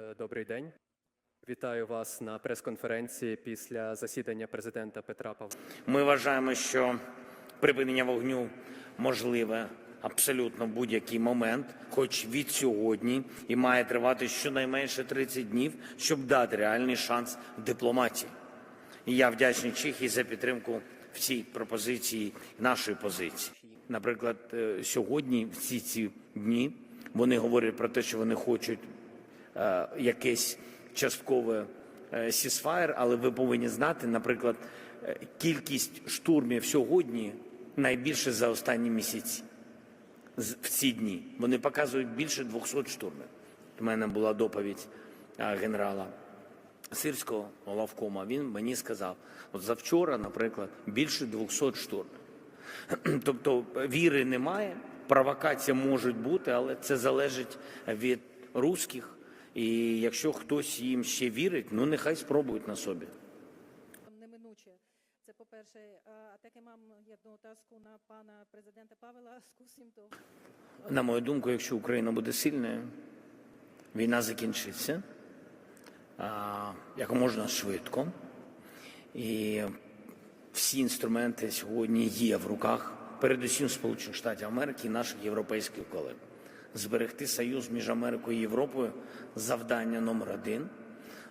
Е, Добрий день. Вітаю вас на прес-конференції після засідання президента Петра Павла. Ми вважаємо, що припинення вогню можливе абсолютно в будь-який момент, хоч від сьогодні, і має тривати щонайменше 30 днів, щоб дати реальний шанс дипломатії. І я вдячний Чехії за підтримку в цій пропозиції нашої позиції. Наприклад, е, сьогодні, всі ці дні, вони говорять про те, що вони хочуть якесь часткове е, сісфаєр, але ви повинні знати, наприклад, е, кількість штурмів сьогодні найбільше за останні місяці. В ці дні вони показують більше 200 штурмів. У мене була доповідь е, генерала Сирського главкома. Він мені сказав: от завчора, наприклад, більше 200 штурмів. Тобто віри немає, провокація може бути, але це залежить від русських. І якщо хтось їм ще вірить, ну нехай спробують на собі. Неминуче. Це по-перше. А таке мам одну отазку на пана президента Павла. Скусим то. На мою думку, якщо Україна буде сильною, війна закінчиться як можна швидко. І всі інструменти сьогодні є в руках, передусім Сполучених Штатів Америки і наших європейських колег. Зберегти союз між Америкою і Європою завдання номер один,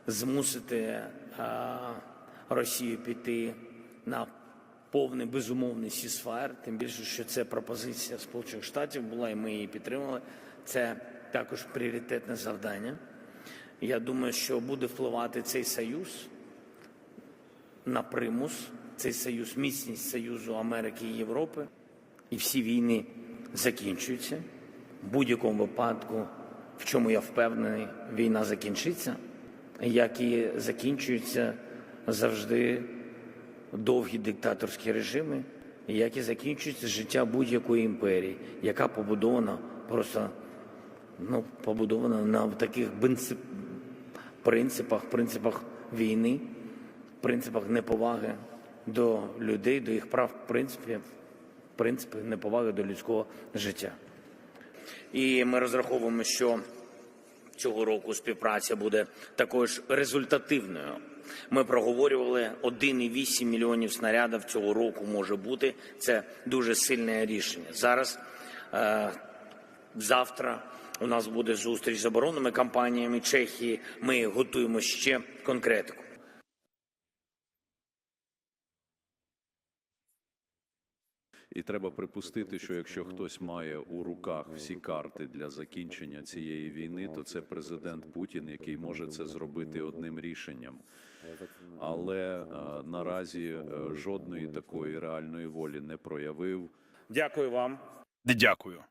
змусити Росію піти на повний безумовний сісфаєр, тим більше, що це пропозиція Сполучених Штатів була, і ми її підтримали. Це також пріоритетне завдання. Я думаю, що буде впливати цей союз на примус, цей союз, міцність Союзу Америки і Європи, і всі війни закінчуються. В будь-якому випадку, в чому я впевнений, війна закінчиться, як і закінчуються завжди довгі диктаторські режими, як і закінчується життя будь-якої імперії, яка побудована просто ну, побудована на таких принципах, принципах війни, принципах неповаги до людей, до їх прав, принципів, принципи неповаги до людського життя. І ми розраховуємо, що цього року співпраця буде також результативною. Ми проговорювали 1,8 мільйонів снарядів цього року може бути. Це дуже сильне рішення. Зараз е, завтра у нас буде зустріч з оборонними компаніями Чехії. Ми готуємо ще конкретику. І треба припустити, що якщо хтось має у руках всі карти для закінчення цієї війни, то це президент Путін, який може це зробити одним рішенням. Але а, наразі е, жодної такої реальної волі не проявив. Дякую вам. Дякую.